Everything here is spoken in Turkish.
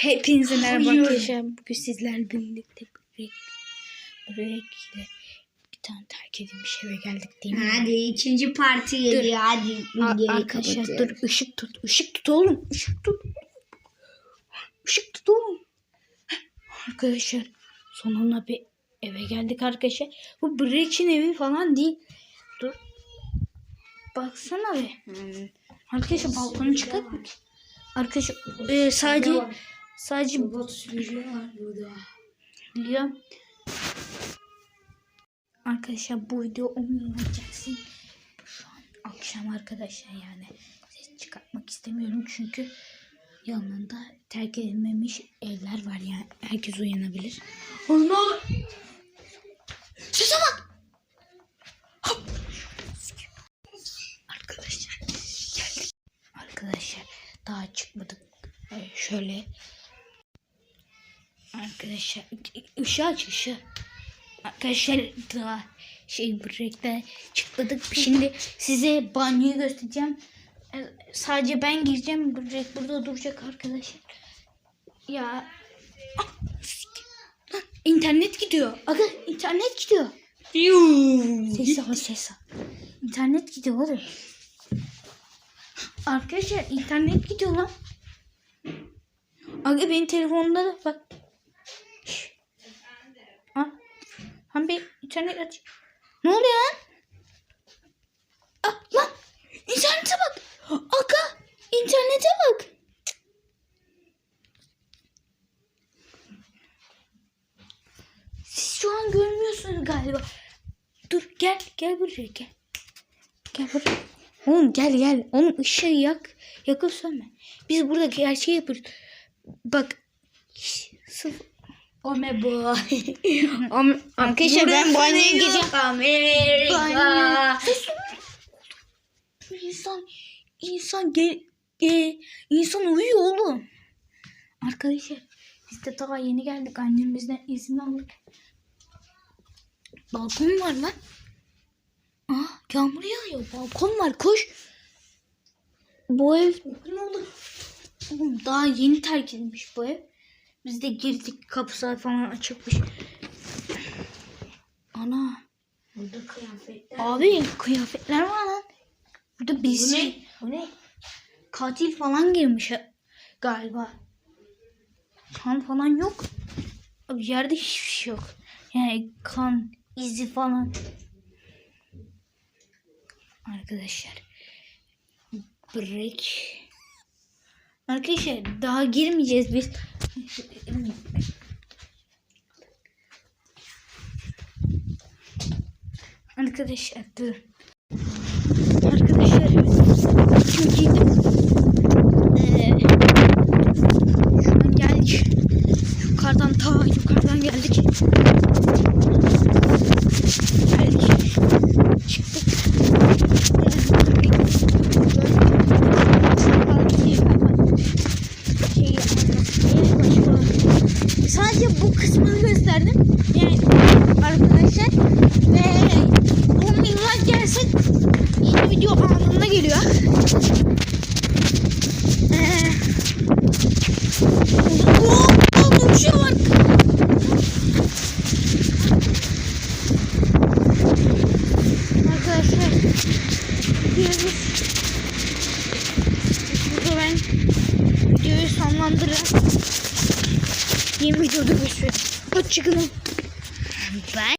Hepinize merhaba arkadaşlar. Bugün sizlerle birlikte börek, börekle bir tane terk edilmiş eve geldik değil mi? Hadi ikinci parti geliyor. Hadi A- arkadaşlar dur ışık tut. Işık tut oğlum. Işık tut. Işık tut oğlum. Arkadaşlar sonunda bir eve geldik arkadaşlar. Bu Break'in evi falan değil. Dur. Baksana be. Hmm. Arkadaşlar balkonu çıkart mı? Arkadaşlar e, sadece sadece Robot sürücü var burada. biliyorum. Arkadaşlar bu video 10 milyon olacaksın. Şu an akşam arkadaşlar yani. Ses çıkartmak istemiyorum çünkü yanında terk edilmemiş evler var yani. Herkes uyanabilir. Oğlum ne olur? Sese bak. Hop. Arkadaşlar geldik. Arkadaşlar daha çıkmadık. Ee, şöyle. Arkadaşlar ışığı aç ışığı. Arkadaşlar daha şey break'te çıkmadık. Şimdi size banyoyu göstereceğim. Ee, sadece ben gireceğim. Break burada duracak arkadaşlar. Ya. Ah, Lan, İnternet gidiyor. Aga internet gidiyor. Ses al ses al. İnternet gidiyor oğlum. Arkadaşlar internet gidiyor lan. Aga benim telefonumda da bak. Ha? Han bir internet aç. Ne oluyor lan? Ah lan. İnternete bak. Aga internete bak. Siz şu an görmüyorsunuz galiba. Dur gel gel buraya gel. Gel buraya. Oğlum gel gel. Onun ışığı yak. Yakıp sönme. Biz burada gerçeği yapıyoruz. Bak. Sıfır. Ome boy. Arkadaşlar ben banyoya gireceğim. Amerika. İnsan insan gel e, insan uyuyor oğlum. Arkadaşlar biz de daha yeni geldik. Annemizden izin aldık. Balkon var lan. Aa yağmur yağıyor. Balkon var koş. Bu ev Ne oldu? Oğlum, daha yeni terk edilmiş bu ev. Biz de girdik kapısı falan açıkmış. Ana. Burada kıyafetler. Abi kıyafetler var lan. Burada Bu biz ne? Bu ne? katil falan girmiş ha- galiba. Kan falan yok. Abi yerde hiçbir şey yok. Yani kan izi falan. Arkadaşlar. Break. Arkadaşlar daha girmeyeceğiz biz. Arkadaşlar dur. Arkadaşlar çok iyiydim. Ee, şu an geldik. Yukarıdan ta yukarıdan geldik. Geldik. Çıktık. Şey, Sadece bu kısmını gösterdim. Yani arkadaşlar ve 10 bin like gelse yeni video anında geliyor. Ee, Oo, oo, uçuyor bak. Arkadaşlar gidiyoruz. Burada ben videoyu sonlandırırım. Yeni videoda görüşürüz. Hoşçakalın. Bye.